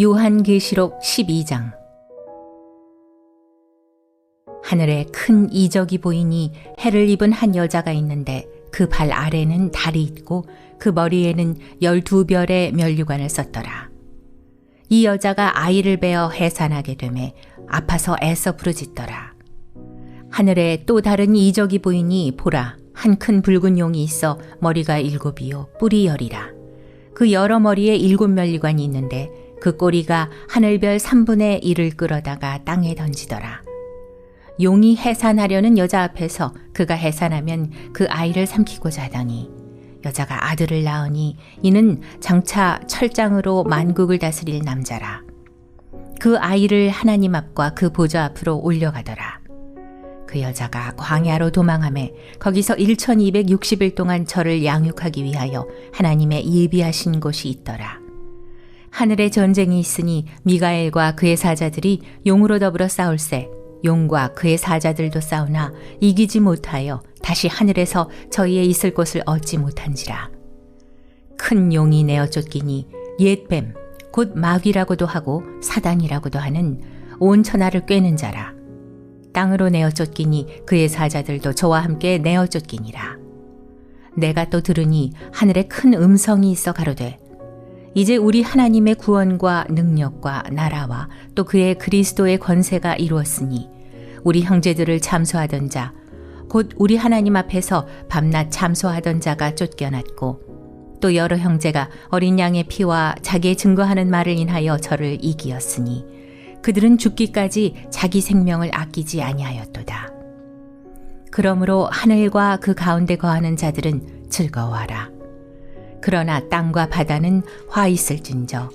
요한계시록 12장 하늘에 큰 이적이 보이니 해를 입은 한 여자가 있는데 그 발 아래는 달이 있고 그 머리에는 열두 별의 면류관을 썼더라. 이 여자가 아이를 베어 해산하게 되매 아파서 애써 부르짖더라. 하늘에 또 다른 이적이 보이니 보라 한 큰 붉은 용이 있어 머리가 일곱이요 뿔이 열이라. 그 여러 머리에 일곱 면류관이 있는데 그 꼬리가 하늘별 3분의 1을 끌어다가 땅에 던지더라. 용이 해산하려는 여자 앞에서 그가 해산하면 그 아이를 삼키고자 하더니 여자가 아들을 낳으니 이는 장차 철장으로 만국을 다스릴 남자라. 그 아이를 하나님 앞과 그 보좌 앞으로 올려가더라. 그 여자가 광야로 도망함에 거기서 1260일 동안 저를 양육하기 위하여 하나님의 예비하신 곳이 있더라. 하늘에 전쟁이 있으니 미가엘과 그의 사자들이 용으로 더불어 싸울세. 용과 그의 사자들도 싸우나 이기지 못하여 다시 하늘에서 저희의 있을 곳을 얻지 못한지라. 큰 용이 내어 쫓기니 옛뱀 곧 마귀라고도 하고 사단이라고도 하는 온 천하를 꿰는 자라. 땅으로 내어 쫓기니 그의 사자들도 저와 함께 내어 쫓기니라. 내가 또 들으니 하늘에 큰 음성이 있어 가로되 이제 우리 하나님의 구원과 능력과 나라와 또 그의 그리스도의 권세가 이루었으니 우리 형제들을 참소하던 자, 곧 우리 하나님 앞에서 밤낮 참소하던 자가 쫓겨났고 또 여러 형제가 어린 양의 피와 자기의 증거하는 말을 인하여 저를 이기었으니 그들은 죽기까지 자기 생명을 아끼지 아니하였도다. 그러므로 하늘과 그 가운데 거하는 자들은 즐거워하라. 그러나 땅과 바다는 화 있을진저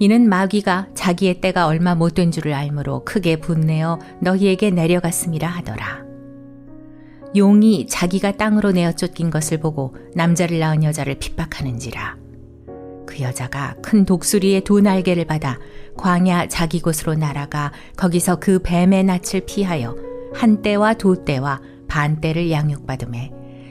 이는 마귀가 자기의 때가 얼마 못 된 줄을 알므로 크게 분내어 너희에게 내려갔음이라 하더라. 용이 자기가 땅으로 내어 쫓긴 것을 보고 남자를 낳은 여자를 핍박하는지라. 그 여자가 큰 독수리의 두 날개를 받아 광야 자기 곳으로 날아가 거기서 그 뱀의 낯을 피하여 한 때와 두 때와 반 때를 양육받음에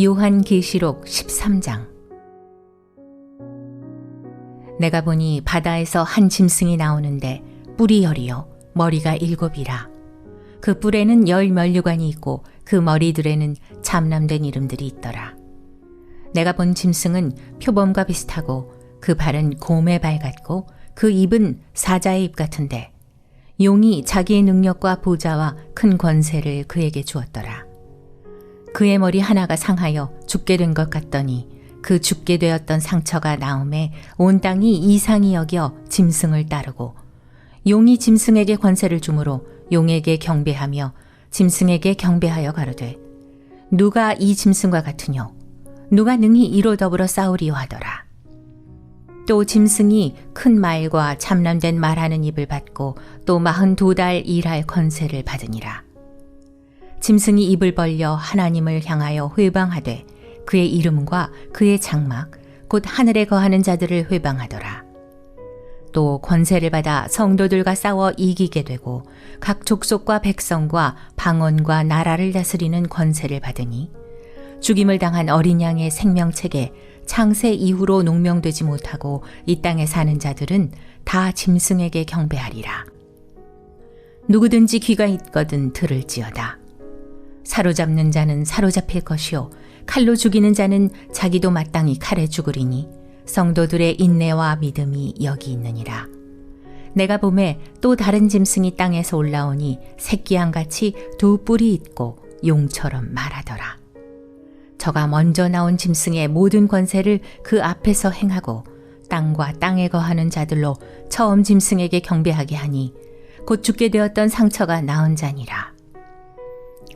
요한계시록 13장. 내가 보니 바다에서 한 짐승이 나오는데 뿔이 열이요 머리가 일곱이라. 그 뿔에는 열 면류관이 있고 그 머리들에는 참남된 이름들이 있더라. 내가 본 짐승은 표범과 비슷하고 그 발은 곰의 발 같고 그 입은 사자의 입 같은데 용이 자기의 능력과 보좌와 큰 권세를 그에게 주었더라 그의 머리 하나가 상하여 죽게 된 것 같더니 그 죽게 되었던 상처가 나음에 온 땅이 이상히 여겨 짐승을 따르고 용이 짐승에게 권세를 주므로 용에게 경배하며 짐승에게 경배하여 가로되 누가 이 짐승과 같으뇨? 누가 능히 이로 더불어 싸우리요 하더라. 또 짐승이 큰 말과 참남된 말하는 입을 받고 또 마흔 두 달 일할 권세를 받으니라 짐승이 입을 벌려 하나님을 향하여 회방하되 그의 이름과 그의 장막 곧 하늘에 거하는 자들을 회방하더라. 또 권세를 받아 성도들과 싸워 이기게 되고 각 족속과 백성과 방언과 나라를 다스리는 권세를 받으니 죽임을 당한 어린 양의 생명책에 창세 이후로 농명되지 못하고 이 땅에 사는 자들은 다 짐승에게 경배하리라. 누구든지 귀가 있거든 들을지어다. 사로잡는 자는 사로잡힐 것이요 칼로 죽이는 자는 자기도 마땅히 칼에 죽으리니 성도들의 인내와 믿음이 여기 있느니라. 내가 봄에 또 다른 짐승이 땅에서 올라오니 새끼양 같이 두 뿔이 있고 용처럼 말하더라. 저가 먼저 나온 짐승의 모든 권세를 그 앞에서 행하고 땅과 땅에 거하는 자들로 처음 짐승에게 경배하게 하니 곧 죽게 되었던 상처가 나은 자니라.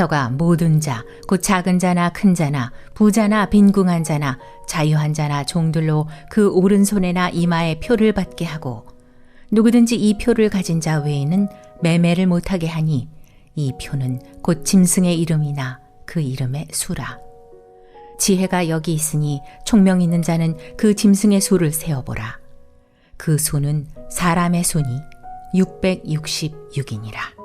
저가 모든 자, 곧 작은 자나 큰 자나, 부자나 빈궁한 자나, 자유한 자나 종들로 그 오른손에나 이마에 표를 받게 하고, 누구든지 이 표를 가진 자 외에는 매매를 못하게 하니, 이 표는 곧 짐승의 이름이나 그 이름의 수라. 지혜가 여기 있으니 총명 있는 자는 그 짐승의 수를 세어보라. 그 수는 사람의 손이 666이니라.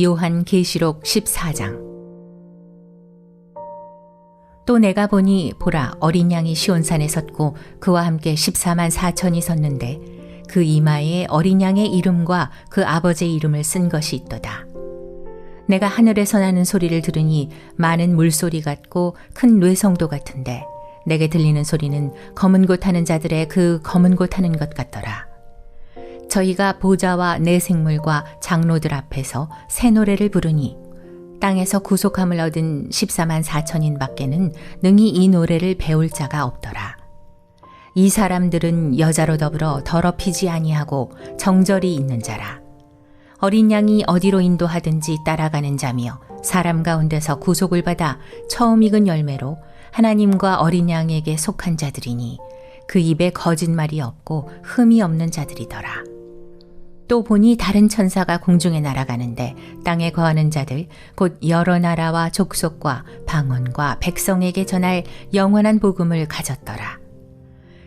요한 계시록 14장 또 내가 보니 보라 어린 양이 시온산에 섰고 그와 함께 14만 4천이 섰는데 그 이마에 어린 양의 이름과 그 아버지의 이름을 쓴 것이 있도다. 내가 하늘에서 나는 소리를 들으니 많은 물소리 같고 큰 뇌성도 같은데 내게 들리는 소리는 검은 곳 하는 자들의 그 검은 곳 하는 것 같더라. 저희가 보좌와 내 생물과 장로들 앞에서 새 노래를 부르니 땅에서 구속함을 얻은 14만 4천인 밖에는 능히 이 노래를 배울 자가 없더라. 이 사람들은 여자로 더불어 더럽히지 아니하고 정절이 있는 자라. 어린 양이 어디로 인도하든지 따라가는 자며 사람 가운데서 구속을 받아 처음 익은 열매로 하나님과 어린 양에게 속한 자들이니 그 입에 거짓말이 없고 흠이 없는 자들이더라. 또 보니 다른 천사가 공중에 날아가는데 땅에 거하는 자들 곧 여러 나라와 족속과 방언과 백성에게 전할 영원한 복음을 가졌더라.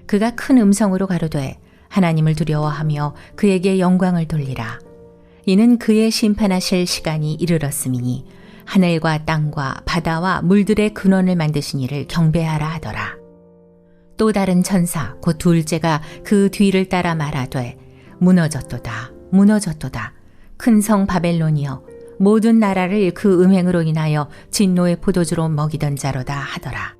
그가 큰 음성으로 가로되 하나님을 두려워하며 그에게 영광을 돌리라. 이는 그의 심판하실 시간이 이르렀음이니 하늘과 땅과 바다와 물들의 근원을 만드신 이를 경배하라 하더라. 또 다른 천사 곧 둘째가 그 뒤를 따라 말하되 무너졌도다 무너졌도다 큰 성 바벨론이여 모든 나라를 그 음행으로 인하여 진노의 포도주로 먹이던 자로다 하더라.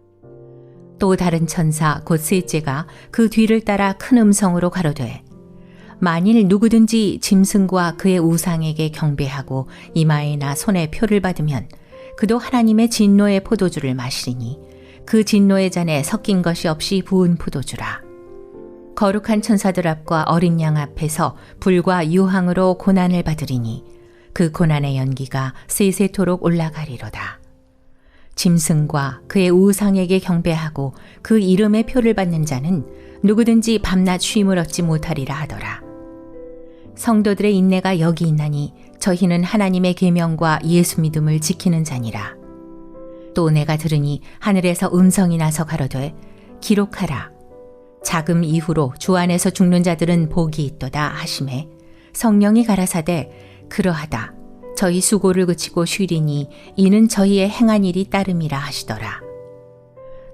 또 다른 천사 곧 셋째가 그 뒤를 따라 큰 음성으로 가로되 만일 누구든지 짐승과 그의 우상에게 경배하고 이마에나 손에 표를 받으면 그도 하나님의 진노의 포도주를 마시리니 그 진노의 잔에 섞인 것이 없이 부은 포도주라. 거룩한 천사들 앞과 어린 양 앞에서 불과 유황으로 고난을 받으리니 그 고난의 연기가 세세토록 올라가리로다. 짐승과 그의 우상에게 경배하고 그 이름의 표를 받는 자는 누구든지 밤낮 쉼을 얻지 못하리라 하더라. 성도들의 인내가 여기 있나니 저희는 하나님의 계명과 예수 믿음을 지키는 자니라. 또 내가 들으니 하늘에서 음성이 나서 가로되 기록하라. 자금 이후로 주 안에서 죽는 자들은 복이 있도다 하심에 성령이 가라사대 그러하다. 저희 수고를 그치고 쉬리니 이는 저희의 행한 일이 따름이라 하시더라.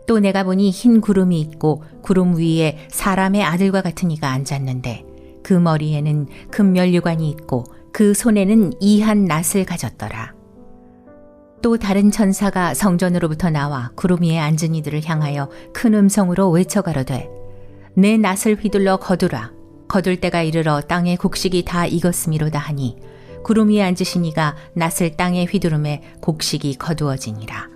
또 내가 보니 흰 구름이 있고 구름 위에 사람의 아들과 같은 이가 앉았는데 그 머리에는 금면류관이 있고 그 손에는 이한 낫을 가졌더라. 또 다른 천사가 성전으로부터 나와 구름 위에 앉은 이들을 향하여 큰 음성으로 외쳐가로되 내 낫을 휘둘러 거두라. 거둘 때가 이르러 땅의 곡식이 다 익었음이로다 하니 구름 위에 앉으신 이가 낫을 땅에 휘두름에 곡식이 거두어지니라.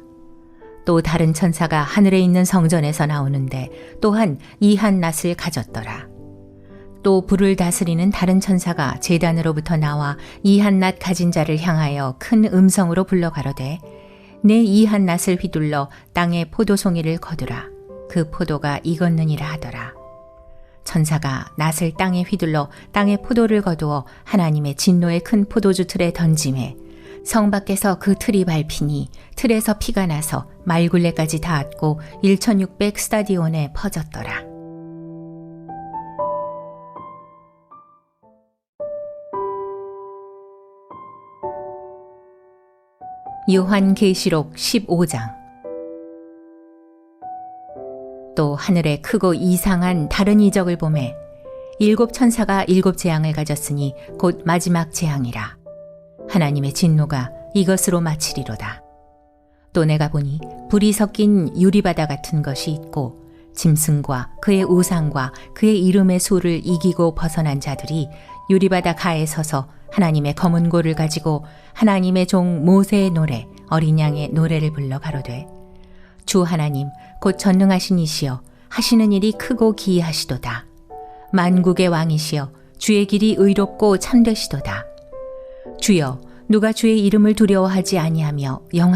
또 다른 천사가 하늘에 있는 성전에서 나오는데 또한 이한 낫을 가졌더라. 또 불을 다스리는 다른 천사가 재단으로부터 나와 이한 낫 가진 자를 향하여 큰 음성으로 불러 가로되 내 이한 낫을 휘둘러 땅에 포도송이를 거두라. 그 포도가 익었느니라 하더라. 천사가 낫을 땅에 휘둘러 땅에 포도를 거두어 하나님의 진노의 큰 포도주 틀에 던짐에 성 밖에서 그 틀이 밟히니 틀에서 피가 나서 말굴레까지 닿았고 1600 스타디온에 퍼졌더라. 요한 계시록 15장 또 하늘에 크고 이상한 다른 이적을 보매 일곱 천사가 일곱 재앙을 가졌으니 곧 마지막 재앙이라. 하나님의 진노가 이것으로 마치리로다. 또 내가 보니 불이 섞인 유리바다 같은 것이 있고 짐승과 그의 우상과 그의 이름의 수를 이기고 벗어난 자들이 유리바다 가에 서서 하나님의 검은 고를 가지고 하나님의 종 모세의 노래 어린 양의 노래를 불러 가로되 주 하나님 곧 전능하신 이시여 하시는 일이 크고 기이하시도다. 만국의 왕이시여 주의 길이 의롭고 참되시도다. 주여 누가 주의 이름을 두려워하지 아니하며 영화